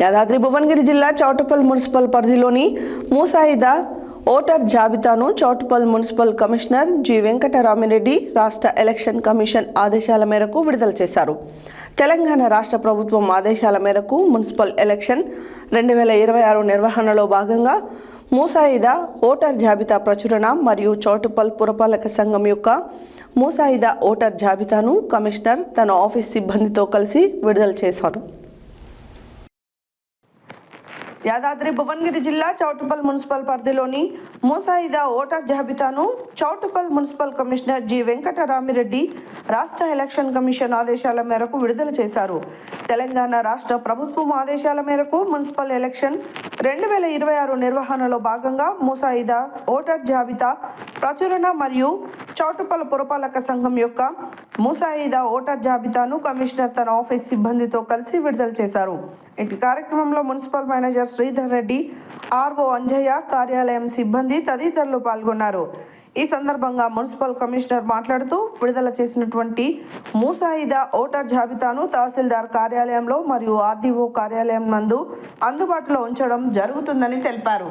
యాదాద్రి భువనగిరి జిల్లా చౌటపల్ మున్సిపల్ పరిధిలోని మూసాయిదా ఓటర్ జాబితాను Choutuppal municipal commissioner G Venkatarami Reddy రాష్ట్ర ఎలక్షన్ కమిషన్ ఆదేశాల మేరకు విడుదల చేశారు. తెలంగాణ రాష్ట్ర ప్రభుత్వం ఆదేశాల మేరకు మున్సిపల్ ఎలక్షన్ రెండు వేల ఇరవై ఆరు నిర్వహణలో భాగంగా మూసాయిదా ఓటర్ జాబితా ప్రచురణ మరియు చౌటుపల్ పురపాలక సంఘం యొక్క మూసాయిదా ఓటర్ జాబితాను కమిషనర్ తన ఆఫీస్ సిబ్బందితో కలిసి విడుదల చేశారు. యాదాద్రి భువనగిరి జిల్లా చౌటుపల్ మున్సిపల్ పరిధిలోని మూసాయిదా ఓటర్ జాబితాను Choutuppal municipal commissioner G Venkatarami Reddy రాష్ట్ర ఎలక్షన్ కమిషన్ ఆదేశాల మేరకు విడుదల చేశారు. తెలంగాణ రాష్ట్ర ప్రభుత్వం ఆదేశాల మేరకు మున్సిపల్ ఎలక్షన్ రెండు వేల ఇరవై ఆరు నిర్వహణలో భాగంగా మూసాయిదా ఓటర్ జాబితా ప్రచురణ మరియు చౌటుపల్ పురపాలక సంఘం యొక్క ముసాయిదా ఓటర్ జాబితాను కమిషనర్ తన ఆఫీస్ సిబ్బందితో కలిసి విడుదల చేశారు. ఇటు కార్యక్రమంలో municipal manager Sridhar Reddy RO Anjaiah కార్యాలయం సిబ్బంది తదితరులు పాల్గొన్నారు. ఈ సందర్భంగా మున్సిపల్ కమిషనర్ మాట్లాడుతూ విడుదల చేసినటువంటి మూసాయిదా ఓటర్ జాబితాను తహసీల్దార్ కార్యాలయంలో మరియు ఆర్డీఓ కార్యాలయం నందు అందుబాటులో ఉంచడం జరుగుతుందని తెలిపారు.